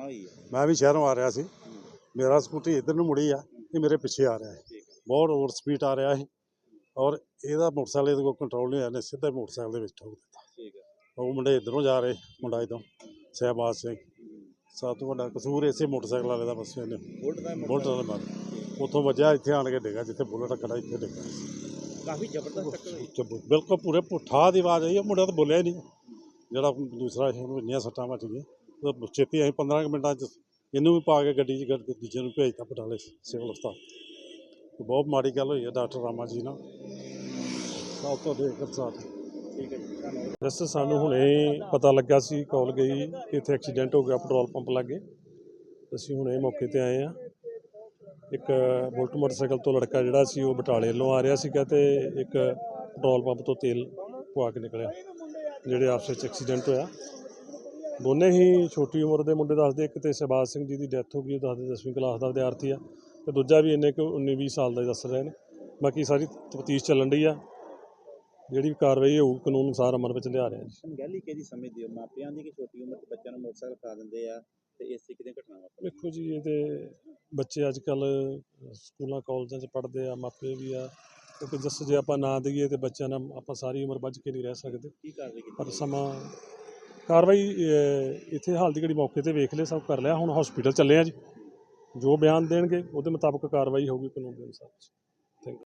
ਹੈ ਮੈਂ ਵੀ ਸ਼ਹਿਰੋਂ ਆ ਰਿਹਾ ਸੀ। ਮੇਰਾ ਸਕੂਟਰੀ ਇੱਧਰ ਨੂੰ ਮੁੜੀ ਆ ਇਹ ਮੇਰੇ ਪਿੱਛੇ ਆ ਰਿਹਾ ਹੈ। ਹੈ। ਬਹੁਤ ਓਵਰ ਸਪੀਡ ਆ ਰਿਹਾ ਸੀ ਔਰ ਇਹਦਾ ਮੋਟਰਸਾਈਕਲ ਇਹਦੇ ਕੋਲ ਕੰਟਰੋਲ ਨਹੀਂ ਹੋਇਆ ਨੇ ਸਿੱਧਾ ਮੋਟਰਸਾਈਕਲ ਦੇ ਵਿੱਚ ਠੋਕ ਦਿੱਤਾ। ਠੀਕ ਹੈ। ਉਹ ਮੁੰਡੇ ਇੱਧਰੋਂ ਜਾ ਰਹੇ ਮੁੰਡਾ ਇੱਧਰੋਂ ਸਹਿਬਾਜ਼ ਸਿੰਘ। ਸਭ ਤੋਂ ਵੱਡਾ ਕਸੂਰ ਇਸੇ ਮੋਟਰਸਾਈਕਲ ਵਾਲੇ ਦਾ ਬਸ ਇਹਨੇ। ਬੁਲਟ ਵਾਲੇ ਮਾਰ। ਉੱਥੋਂ ਵੱਜਿਆ ਇੱਥੇ ਆਣ ਕੇ ਡਿੱਗਾ ਜਿੱਥੇ ਬੁਲਟ ਖੜਾ ਇੱਥੇ ਡਿੱਗਾ। ਕਾਫੀ ਜ਼ਬਰਦਸਤ ਟੱਕਰ ਹੋਈ ਬਿਲਕੁਲ ਪੂਰੇ ਪੁੱਠਾ ਦੀ ਆਵਾਜ਼ ਆਈ ਮੁੰਡਾ ਤਾਂ ਬੋਲਿਆ ਹੀ ਨਹੀਂ। ਜਿਹੜਾ ਦੂਸਰਾ ਸੀ ਉਹਨੂੰ ਇੰਨੀਆਂ ਸੱਟਾਂ ਵੱਜ ਗਈਆਂ। ਛੇਤੀ ਅਸੀਂ 15 ਕੁ ਮਿੰਟਾਂ 'ਚ ਇਹਨੂੰ ਵੀ ਪਾ ਕੇ ਗੱਡੀ 'ਚ ਗੱਡ ਕੇ ਦੂਜੇ ਨੂੰ ਭੇਜਤਾ ਬਟਾਲੇ ਸਿਵਲ ਹਸਪਤਾਲ। ਬਹੁਤ ਮਾੜੀ ਗੱਲ ਹੋਈ ਹੈ ਡਾਕਟਰ ਰਾਮਾ ਜੀ ਨਾਲ। ਸਭ ਤੋਂ ਦੇਖ ਸਾਥ। ਠੀਕ ਹੈ ਜੀ ਧੰਨਵਾਦ। ਵੈਸੇ ਸਾਨੂੰ ਹੁਣੇ ਪਤਾ ਲੱਗਾ ਸੀ ਕਾਲ ਗਈ ਕਿ ਇੱਥੇ ਐਕਸੀਡੈਂਟ ਹੋ ਗਿਆ ਪੈਟਰੋਲ ਪੰਪ ਲਾਗੇ। ਅਸੀਂ ਹੁਣੇ ਮੌਕੇ ਤੇ ਆਏ ਆ ਇੱਕ ਬੁਲਟ ਮੋਟਰਸਾਈਕਲ ਤੋਂ ਲੜਕਾ ਜਿਹੜਾ ਸੀ ਉਹ ਬਟਾਲੇ ਵੱਲੋਂ ਆ ਰਿਹਾ ਸੀਗਾ ਤੇ ਇੱਕ ਪੈਟਰੋਲ ਪੰਪ ਤੋਂ ਤੇਲ ਪਵਾ ਕੇ ਨਿਕਲਿਆ ਜਿਹੜੇ ਆਪਸ ਵਿੱਚ ਐਕਸੀਡੈਂਟ ਹੋਇਆ। ਦੋਨੇ ਹੀ ਛੋਟੀ ਉਮਰ ਦੇ ਮੁੰਡੇ ਦੱਸਦੇ ਇੱਕ ਤੇ ਸ਼ਹਿਬਾਜ਼ ਸਿੰਘ ਜੀ ਦੀ ਡੈਥ ਹੋ ਗਈ ਉਹ ਦੱਸਦੇ 10ਵੀਂ ਕਲਾਸ ਦਾ ਵਿਦਿਆਰਥੀ ਆ ਤੇ ਦੂਜਾ ਵੀ ਇੰਨੇ ਕੁ 19 20 ਸਾਲ ਦਾ ਦੱਸ ਰਹੇ ਨੇ। ਬਾਕੀ ਸਾਰੀ ਤਫਤੀਸ਼ ਚੱਲਣ ਰਹੀ ਆ ਜਿਹੜੀ ਵੀ ਕਾਰਵਾਈ ਹੋਊ ਕਾਨੂੰਨ ਅਨੁਸਾਰ ਅਮਲ ਵਿੱਚ ਲਿਆ ਰਹੇ ਹਾਂ ਜੀ ਅਣਗਹਿਲੀ ਕਿਹਦੀ ਸਮਝਦੇ ਹੋ ਮਾਪਿਆਂ ਦੀ ਕਿ ਛੋਟੀ ਉਮਰ 'ਚ ਬੱਚਿਆਂ ਨੂੰ ਮੋਟਰਸਾਈਕਲ ਖਾ ਦਿੰਦੇ ਆ ਤੇ ਇਸ ਤਰੀਕੇ ਦੀਆਂ ਘਟਨਾਵਾਂ? ਵੇਖੋ ਜੀ ਇਹ ਤੇ ਬੱਚੇ ਅੱਜ ਕੱਲ ਸਕੂਲਾਂ ਕਾਲਜਾਂ 'ਚ ਪੜ੍ਹਦੇ ਆ ਮਾਪੇ ਵੀ ਆ। ਕਿਉਂਕਿ ਜਸ ਜੇ ਆਪਾਂ ਨਾ ਦਈਏ ਤੇ ਬੱਚਿਆਂ ਨਾਲ ਆਪਾਂ ਸਾਰੀ ਉਮਰ ਬੱਝ ਕੇ ਨਹੀਂ ਰਹਿ ਸਕਦੇ। ਕੀ ਕੀਤੀ ਪਰ ਸਮਾਂ ਕਾਰਵਾਈ ਅਹ, ਇੱਥੇ ਹਾਲ ਦੀ ਘੜੀ ਮੌਕੇ ਤੇ ਵੇਖ ਲਿਆ ਸਭ ਕਰ ਲਿਆ ਹੁਣ ਹਸਪੀਟਲ ਚੱਲੇ ਆ ਜੀ। ਜੋ ਬਿਆਨ ਦੇਣਗੇ ਉਹਦੇ ਮੁਤਾਬਕ ਕਾਰਵਾਈ ਹੋਊਗੀ ਕਾਨੂੰਨ ਦੇ ਅਨੁਸਾਰ।